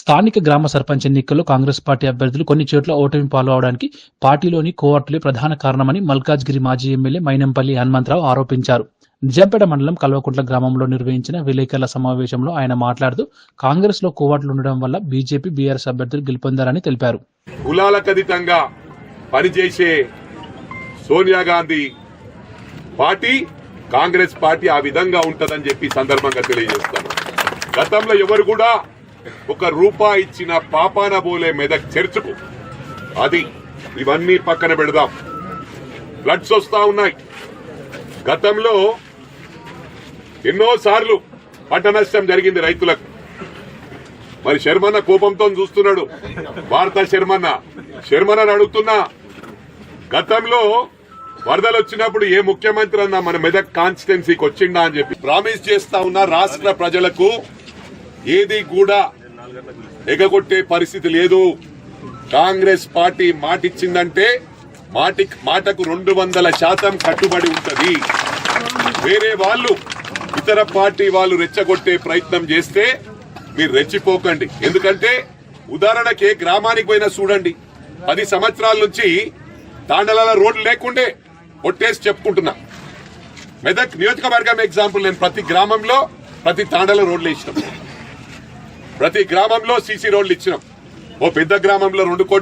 స్థానిక గ్రామ సర్పంచ్ ఎన్నికల్లో కాంగ్రెస్ పార్టీ అభ్యర్థులు కొన్ని చోట్ల ఓటమి పాల్గొవడానికి పార్టీలోని కోవర్టులే ప్రధాన కారణమని మల్కాజ్గిరి మాజీ ఎమ్మెల్యే మైనంపల్లి హనుమంతరావు ఆరోపించారు. నిజాంపేట మండలం కల్వకుంట్ల గ్రామంలో నిర్వహించిన విలేకరుల సమావేశంలో ఆయన మాట్లాడుతూ కాంగ్రెస్లో కోవాట్లు ఉండడం వల్ల బీజేపీ బీఆర్ఎస్ అభ్యర్థులు గెలుపొందారని తెలిపారు. కులాలకతీతంగా పనిచేసే సోనియా గాంధీ పార్టీ కాంగ్రెస్ పార్టీ ఆ విధంగా ఉంటదని చెప్పి సందర్భంగా తెలియజేస్తాను. గతంలో ఎవరు కూడా ఒక రూపాయి ఇచ్చిన పాపాన బోలే మెదక్ చర్చకు అది ఇవన్నీ పక్కన పెడదాం. ఫ్లడ్స్ వస్తా ఉన్నాయి. గతంలో ఎన్నో సార్లు పంట నష్టం జరిగింది రైతులకు. మరి శర్మన్న కోపంతో చూస్తున్నాడు. భారత శర్మన్న. శర్మన్న అడుగుతున్నా. గతంలో వరదలు వచ్చినప్పుడు ఏ ముఖ్యమంత్రి అన్నా మన మెదక్ కాన్స్టిట్యున్సీకి వచ్చిండా అని చెప్పి. ప్రామిస్ చేస్తా ఉన్న రాష్ట్ర ప్రజలకు ఏది కూడా ఎగగొట్టే పరిస్థితి లేదు. కాంగ్రెస్ పార్టీ మాటిచ్చిందంటే మాటి మాటకు రెండు వందల శాతం కట్టుబడి ఉంటది. వేరే వాళ్ళు ఇతర పార్టీ వాళ్ళు రెచ్చగొట్టే ప్రయత్నం చేస్తే మీరు రెచ్చిపోకండి. ఎందుకంటే ఉదాహరణకి గ్రామానికి పోయినా చూడండి. పది సంవత్సరాల నుంచి తాండలాల రోడ్లు లేకుండే ఒట్టేసి చెప్పుకుంటున్నా. మెదక్ నియోజకవర్గం ఎగ్జాంపుల్ నేను ప్రతి గ్రామంలో ప్రతి తాండల రోడ్లు వేసినాం. ప్రతి గ్రామంలో సీసీ రోడ్లు ఇచ్చినాం. ఓ పెద్ద గ్రామంలో రెండు కోట్లు